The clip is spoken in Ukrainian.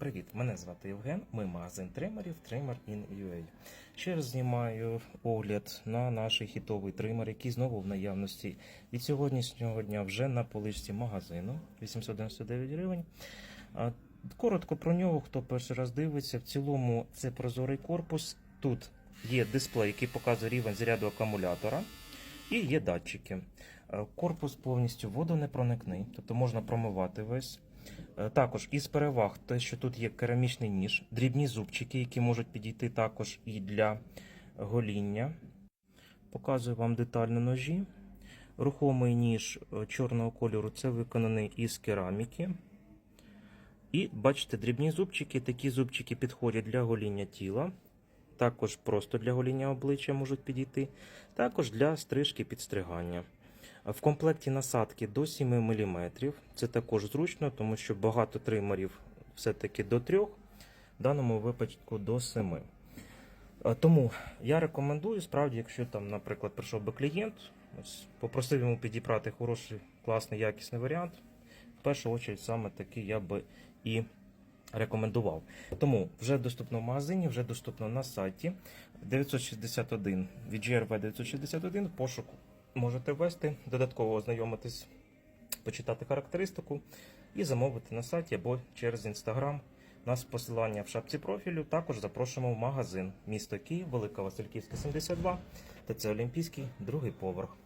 Привіт, мене звати Євген. Ми магазин тримерів Trimmer in UA. Ще раз знімаю огляд на наш хітовий тример, який знову в наявності від сьогоднішнього дня вже на поличці магазину 899 гривень. Коротко про нього, хто перший раз дивиться. В цілому це прозорий корпус. Тут є дисплей, який показує рівень заряду акумулятора, і є датчики. Е, Корпус повністю водонепроникний, тобто можна промивати весь. Е, Також із переваг те, що тут є керамічний ніж, дрібні зубчики, які можуть підійти також і для гоління. Показую вам детально ножі. Рухомий ніж е, чорного кольору це виконаний із кераміки. І бачите, дрібні зубчики. Такі зубчики підходять для гоління тіла. Також просто для гоління обличчя можуть підійти. Також для стрижки підстригання. В комплекті насадки до 7 мм. Це також зручно, тому що багато тримерів все-таки до 3, в даному випадку до 7. Е, Тому я рекомендую, справді, якщо там, наприклад, прийшов би клієнт, ось, попросив йому підібрати хороший, класний, якісний варіант. В першу чергу саме такий я би і рекомендував. Тому вже доступно в магазині, вже доступно на сайті 961 від GRV 961 пошук можете ввести, додатково ознайомитись, почитати характеристику і замовити на сайті або через інстаграм. Нас посилання в шапці профілю. Також запрошуємо в магазин місто Київ, Велика Васильківська, 72, це Олімпійський, другий поверх.